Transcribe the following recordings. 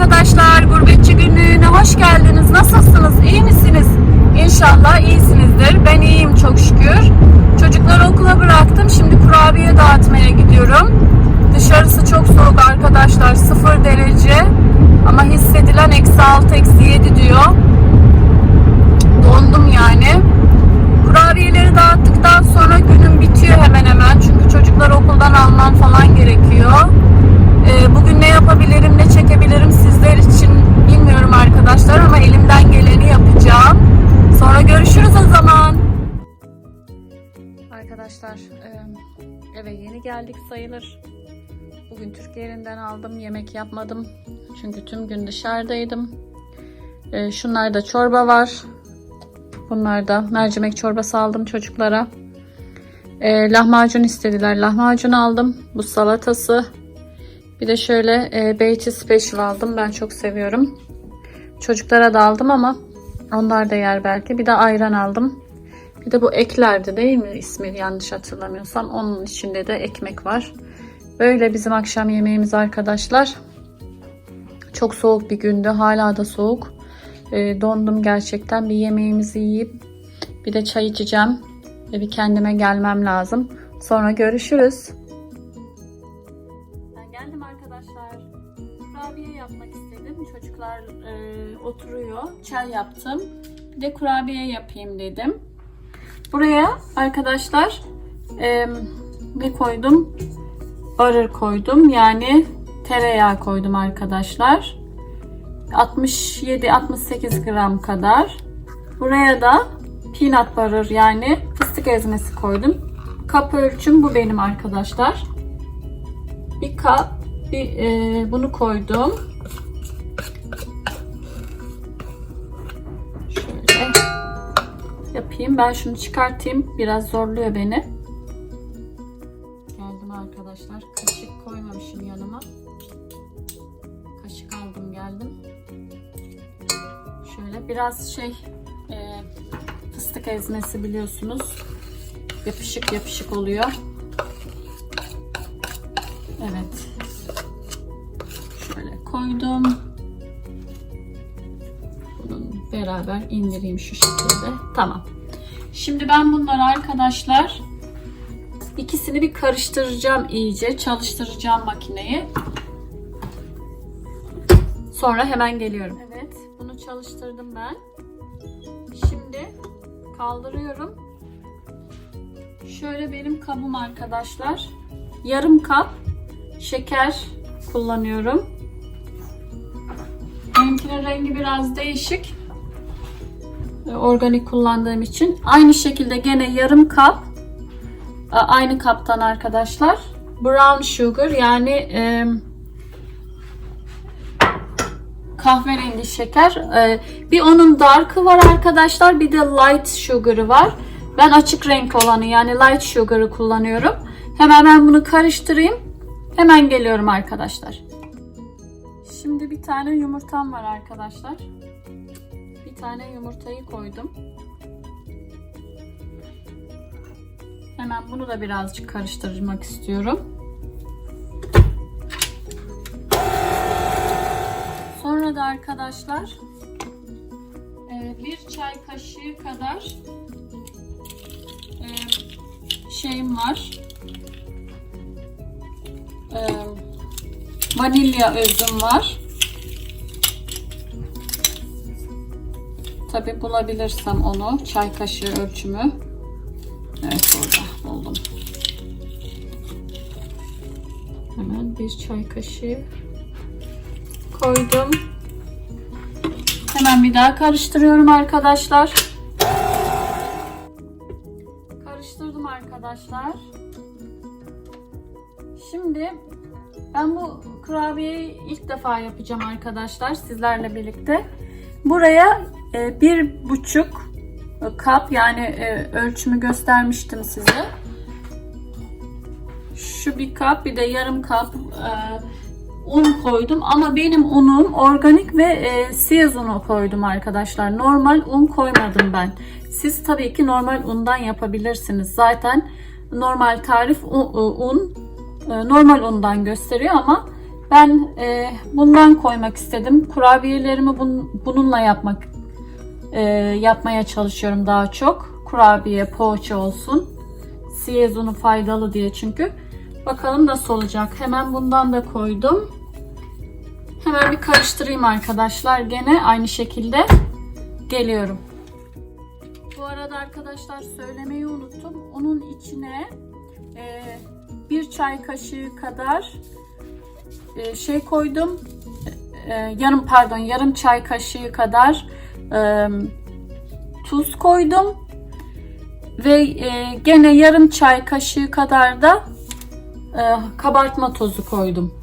arkadaşlar. Gurbetçi günlüğüne hoş geldiniz. Nasılsınız? İyi misiniz? İnşallah iyisinizdir. Ben iyiyim çok şükür. Çocukları okula bıraktım. Şimdi kurabiye dağıtmaya gidiyorum. Dışarısı çok soğuk arkadaşlar. 0 derece. Ama hissedilen eksi 6, Arkadaşlar eve yeni geldik sayılır. Bugün Türk yerinden aldım. Yemek yapmadım. Çünkü tüm gün dışarıdaydım. E, şunlarda çorba var. Bunlar da mercimek çorbası aldım çocuklara. E, lahmacun istediler. Lahmacun aldım. Bu salatası. Bir de şöyle e, beyti special aldım. Ben çok seviyorum. Çocuklara da aldım ama onlar da yer belki. Bir de ayran aldım. Bir de bu eklerdi değil mi ismi yanlış hatırlamıyorsam. Onun içinde de ekmek var. Böyle bizim akşam yemeğimiz arkadaşlar. Çok soğuk bir gündü. Hala da soğuk. E, dondum gerçekten. Bir yemeğimizi yiyip bir de çay içeceğim. Ve bir kendime gelmem lazım. Sonra görüşürüz. Ben geldim arkadaşlar. Kurabiye yapmak istedim. Çocuklar e, oturuyor. Çay yaptım. Bir de kurabiye yapayım dedim. Buraya arkadaşlar e, ne koydum? Barır koydum. Yani tereyağı koydum arkadaşlar. 67-68 gram kadar. Buraya da peanut butter yani fıstık ezmesi koydum. Kap ölçüm bu benim arkadaşlar. Bir kap bir, e, bunu koydum. Yapayım. Ben şunu çıkartayım. Biraz zorluyor beni. Geldim arkadaşlar. Kaşık koymamışım yanıma. Kaşık aldım geldim. Şöyle biraz şey e, fıstık ezmesi biliyorsunuz. Yapışık yapışık oluyor. Evet. Şöyle koydum. Bunun beraber indireyim şu şekilde. Tamam. Şimdi ben bunları arkadaşlar ikisini bir karıştıracağım iyice. Çalıştıracağım makineyi. Sonra hemen geliyorum. Evet. Bunu çalıştırdım ben. Şimdi kaldırıyorum. Şöyle benim kabım arkadaşlar. Yarım kap şeker kullanıyorum. Benimkinin rengi biraz değişik. Organik kullandığım için. Aynı şekilde gene yarım kap e, aynı kaptan arkadaşlar. Brown sugar yani e, kahverengi şeker. E, bir onun dark'ı var arkadaşlar. Bir de light sugar'ı var. Ben açık renk olanı yani light sugar'ı kullanıyorum. Hemen ben bunu karıştırayım. Hemen geliyorum arkadaşlar. Şimdi bir tane yumurtam var arkadaşlar. Bir tane yumurtayı koydum. Hemen bunu da birazcık karıştırmak istiyorum. Sonra da arkadaşlar e, bir çay kaşığı kadar e, şeyim var. E, vanilya özüm var. Tabi bulabilirsem onu çay kaşığı ölçümü. Evet burada buldum. Hemen bir çay kaşığı koydum. Hemen bir daha karıştırıyorum arkadaşlar. Karıştırdım arkadaşlar. Şimdi ben bu kurabiyeyi ilk defa yapacağım arkadaşlar sizlerle birlikte. Buraya bir buçuk kap yani e, ölçümü göstermiştim size. Şu bir kap bir de yarım kap e, un koydum ama benim unum organik ve e, siyaz unu koydum arkadaşlar. Normal un koymadım ben. Siz tabii ki normal undan yapabilirsiniz. Zaten normal tarif un, un e, normal undan gösteriyor ama Ben e, bundan koymak istedim. Kurabiyelerimi bun- bununla yapmak e, yapmaya çalışıyorum daha çok. Kurabiye, poğaça olsun. Siyezunu faydalı diye çünkü. Bakalım nasıl olacak. Hemen bundan da koydum. Hemen bir karıştırayım arkadaşlar. Gene aynı şekilde geliyorum. Bu arada arkadaşlar söylemeyi unuttum. Onun içine e, bir çay kaşığı kadar e, şey koydum. E, yarım pardon yarım çay kaşığı kadar e, tuz koydum. Ve e, gene yarım çay kaşığı kadar da e, kabartma tozu koydum.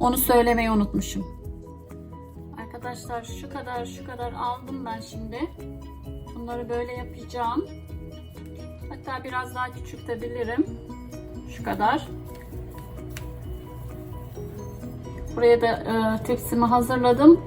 Onu söylemeyi unutmuşum. Arkadaşlar şu kadar şu kadar aldım ben şimdi. Bunları böyle yapacağım. Hatta biraz daha küçültebilirim. Şu kadar. Buraya da e, tepsimi hazırladım.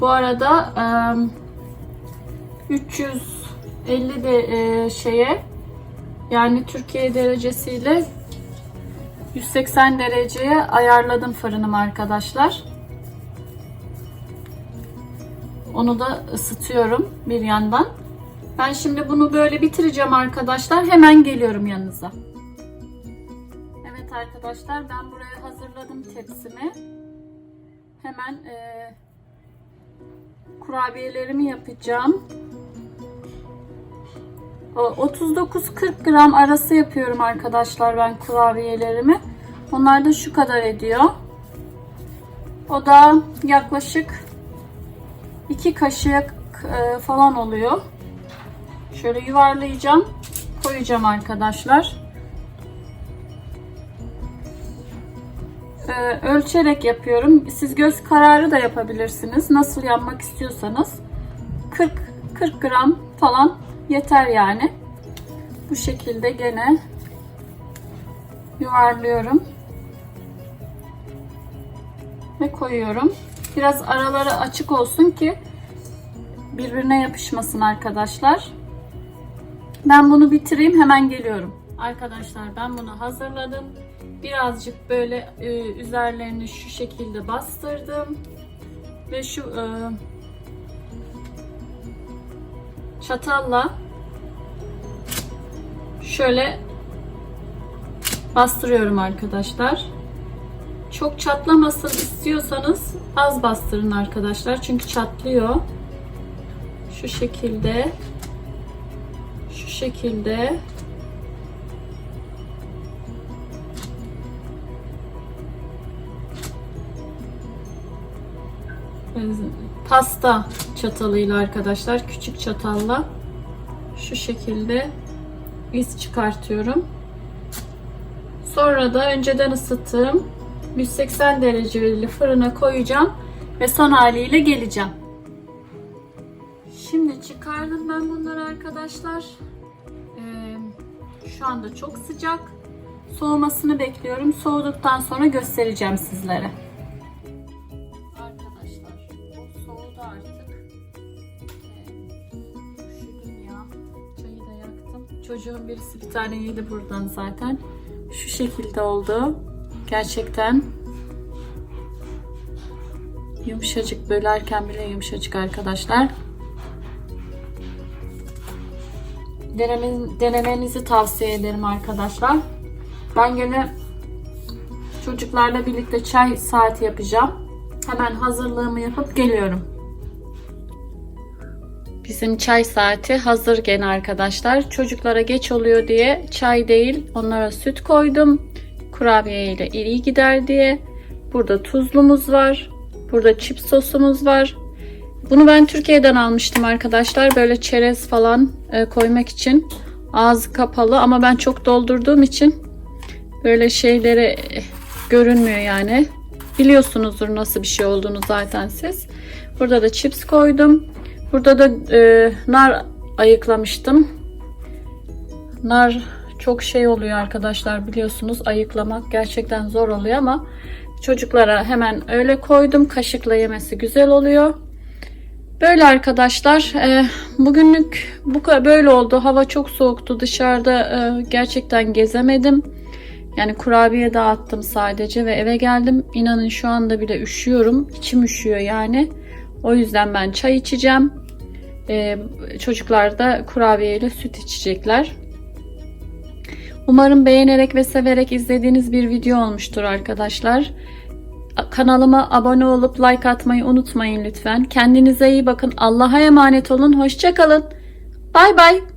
Bu arada e, 350 de şeye yani Türkiye derecesiyle 180 dereceye ayarladım fırınımı arkadaşlar. Onu da ısıtıyorum bir yandan. Ben şimdi bunu böyle bitireceğim arkadaşlar. Hemen geliyorum yanınıza. Evet arkadaşlar ben buraya hazırladım tepsimi. Hemen e, kurabiyelerimi yapacağım. O 39-40 gram arası yapıyorum arkadaşlar ben kurabiyelerimi. Onlar da şu kadar ediyor. O da yaklaşık 2 kaşık e, falan oluyor. Şöyle yuvarlayacağım. Koyacağım arkadaşlar. Ee, ölçerek yapıyorum. Siz göz kararı da yapabilirsiniz. Nasıl yapmak istiyorsanız. 40 40 gram falan yeter yani. Bu şekilde gene yuvarlıyorum. Ve koyuyorum. Biraz araları açık olsun ki birbirine yapışmasın arkadaşlar. Ben bunu bitireyim hemen geliyorum. Arkadaşlar ben bunu hazırladım. Birazcık böyle e, üzerlerini şu şekilde bastırdım. Ve şu e, çatalla şöyle bastırıyorum arkadaşlar. Çok çatlamasın istiyorsanız az bastırın arkadaşlar. Çünkü çatlıyor. Şu şekilde şu şekilde pasta çatalıyla arkadaşlar küçük çatalla şu şekilde iz çıkartıyorum. Sonra da önceden ısıttığım 180 dereceli fırına koyacağım ve son haliyle geleceğim. Şimdi çıkardım ben bunları arkadaşlar. Ee, şu anda çok sıcak. Soğumasını bekliyorum. Soğuduktan sonra göstereceğim sizlere. Çocuğun birisi bir tane yedi buradan zaten. Şu şekilde oldu. Gerçekten yumuşacık bölerken bile yumuşacık arkadaşlar. Denemen, denemenizi tavsiye ederim arkadaşlar. Ben gene çocuklarla birlikte çay saati yapacağım. Hemen hazırlığımı yapıp geliyorum. Bizim çay saati hazır gene arkadaşlar. Çocuklara geç oluyor diye çay değil onlara süt koydum. Kurabiye ile iyi gider diye. Burada tuzlumuz var. Burada çips sosumuz var. Bunu ben Türkiye'den almıştım arkadaşlar. Böyle çerez falan e, koymak için. Ağzı kapalı ama ben çok doldurduğum için böyle şeyleri e, görünmüyor yani. Biliyorsunuzdur nasıl bir şey olduğunu zaten siz. Burada da chips koydum. Burada da e, nar ayıklamıştım. Nar çok şey oluyor arkadaşlar biliyorsunuz. Ayıklamak gerçekten zor oluyor ama çocuklara hemen öyle koydum. Kaşıkla yemesi güzel oluyor. Böyle arkadaşlar e, bugünlük bu böyle oldu. Hava çok soğuktu dışarıda e, gerçekten gezemedim. Yani kurabiye dağıttım sadece ve eve geldim. İnanın şu anda bile üşüyorum. İçim üşüyor yani. O yüzden ben çay içeceğim. Ee, çocuklar süt içecekler. Umarım beğenerek ve severek izlediğiniz bir video olmuştur arkadaşlar. Kanalıma abone olup like atmayı unutmayın lütfen. Kendinize iyi bakın. Allah'a emanet olun. Hoşçakalın. Bay bay.